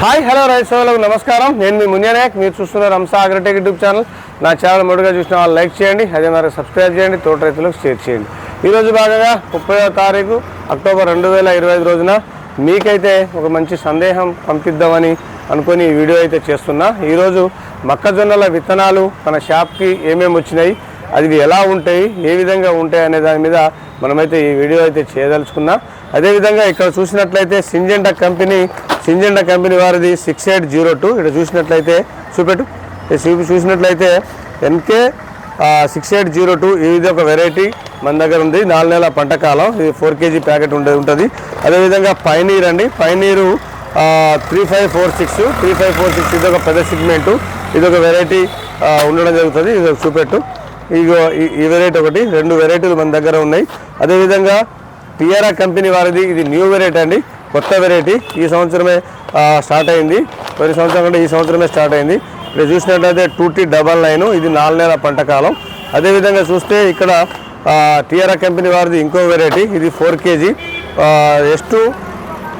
Hi hello రైతు సోదరులకు నమస్కారం. నేను మీ మున్యానాయక్ మీరు చూస్తున్నారు రంసా అగ్రటెక్ యూట్యూబ్ ఛానల్. నా ఛానల్ మొదటిగా చూసిన వాళ్ళు లైక్ చేయండి అదే మరి సబ్స్క్రైబ్ చేయండి తోట రైతులకు షేర్ చేయండి. ఈరోజు భాగంగా ముప్పైవ తారీఖు అక్టోబర్ రెండు వేల ఇరవై ఐదు రోజున మీకైతే ఒక మంచి సందేహం పంపిద్దామని అనుకొని ఈ వీడియో అయితే చేస్తున్నా. ఈరోజు మొక్కజొన్నల విత్తనాలు మన షాప్కి ఏమేమి వచ్చినాయి అది ఎలా ఉంటాయి ఏ విధంగా ఉంటాయి అనే దాని మీద మనమైతే ఈ వీడియో అయితే చేయదలుచుకున్నాం. అదేవిధంగా ఇక్కడ చూసినట్లయితే సింజెండా కంపెనీ సింజెండా కంపెనీ వారిది సిక్స్ ఎయిట్ జీరో టూ ఇక్కడ చూసినట్లయితే చూపెట్టు. చూసినట్లయితే N K six eight zero two ఇది ఒక వెరైటీ మన దగ్గర ఉంది. నాలుగు నెలల పంట కాలం. ఇది ఫోర్ కేజీ ప్యాకెట్ ఉండే ఉంటుంది. అదేవిధంగా పైనీర్ అండి. Pioneer three five four six three five four six ఇది ఒక పెద్ద సిగ్మెంటు ఇది ఒక వెరైటీ ఉండడం జరుగుతుంది. ఇది చూపెట్టు. ఇగో ఈ- ఈ వెరైటీ ఒకటి రెండు వెరైటీలు మన దగ్గర ఉన్నాయి. అదేవిధంగా టిఆర్ఆ కంపెనీ వారిది ఇది న్యూ వెరైటీ అండి. కొత్త వెరైటీ ఈ సంవత్సరమే స్టార్ట్ అయింది. ప్రతి సంవత్సరం కంటే ఈ సంవత్సరమే స్టార్ట్ అయింది. ఇక్కడ చూసినట్లయితే టూ టీ డబల్ నైన్ ఇది నాలుగు నెలల పంట కాలం. అదేవిధంగా చూస్తే ఇక్కడ టిఆర్ఆ కంపెనీ వారిది ఇంకో వెరైటీ ఇది four KG S two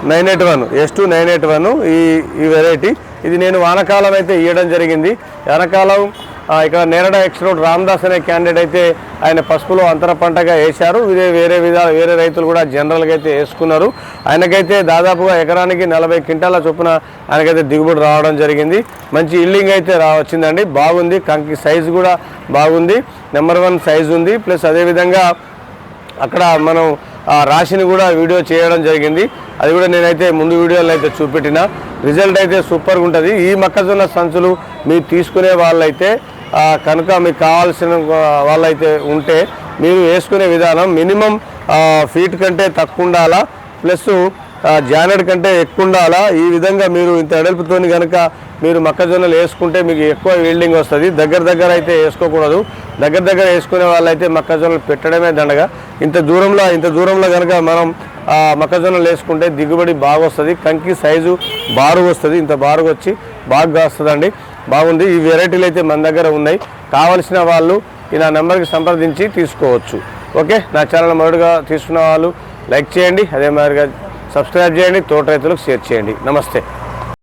nine eight one S two nine eight one ఈ ఈ వెరైటీ ఇది నేను వానకాలం అయితే ఇవ్వడం జరిగింది. వానకాలం ఇక్కడ నేరడ ఎక్స్ రోడ్ రామ్దాస్ అనే క్యాండిడేట్ అయితే ఆయన పసుపులో అంతర పంటగా వేశారు. ఇదే వేరే విధ వేరే రైతులు కూడా జనరల్గా అయితే వేసుకున్నారు. ఆయనకైతే దాదాపుగా ఎకరానికి నలభై క్వింటాల చొప్పున ఆయనకైతే దిగుబడి రావడం జరిగింది. మంచి ఇల్లింగ్ అయితే రా వచ్చిందండి. బాగుంది. కంకి సైజు కూడా బాగుంది. నెంబర్ వన్ సైజు ఉంది. ప్లస్ అదేవిధంగా అక్కడ మనం ఆ రాశిని కూడా వీడియో చేయడం జరిగింది. అది కూడా నేనైతే ముందు వీడియోలో అయితే చూపెట్టిన. రిజల్ట్ అయితే సూపర్గా ఉంటుంది. ఈ మొక్కజొన్న సంచులు మీరు తీసుకునే వాళ్ళైతే కనుక మీకు కావాల్సిన వాళ్ళైతే ఉంటే మీరు వేసుకునే విధానం మినిమం ఫీట్ కంటే తక్కువ ఉండాలా ప్లస్ జానెడ్ కంటే ఎక్కువ ఉండాలా ఈ విధంగా మీరు ఇంత ఎడల్పుతో కనుక మీరు మొక్కజొన్నలు వేసుకుంటే మీకు ఎక్కువ వీల్డింగ్ వస్తుంది. దగ్గర దగ్గర అయితే వేసుకోకూడదు. దగ్గర దగ్గర వేసుకునే వాళ్ళైతే మొక్కజొన్నలు పెట్టడమే దండగా. ఇంత దూరంలో ఇంత దూరంలో కనుక మనం మొక్కజొన్నలు వేసుకుంటే దిగుబడి బాగా వస్తుంది కంకి సైజు బారు వస్తుంది ఇంత బారుగా వచ్చి బాగా వస్తుందండి బాగుంది. ఈ వెరైటీలు అయితే మన దగ్గర ఉన్నాయి. కావలసిన వాళ్ళు ఈ నా నెంబర్కి సంప్రదించి తీసుకోవచ్చు. ఓకే? నా ఛానల్ మొదటిగా తీసుకున్న వాళ్ళు లైక్ చేయండి. అదే మాదిరిగా సబ్స్క్రైబ్ చేయండి. తోట రైతులకు షేర్ చేయండి. నమస్తే.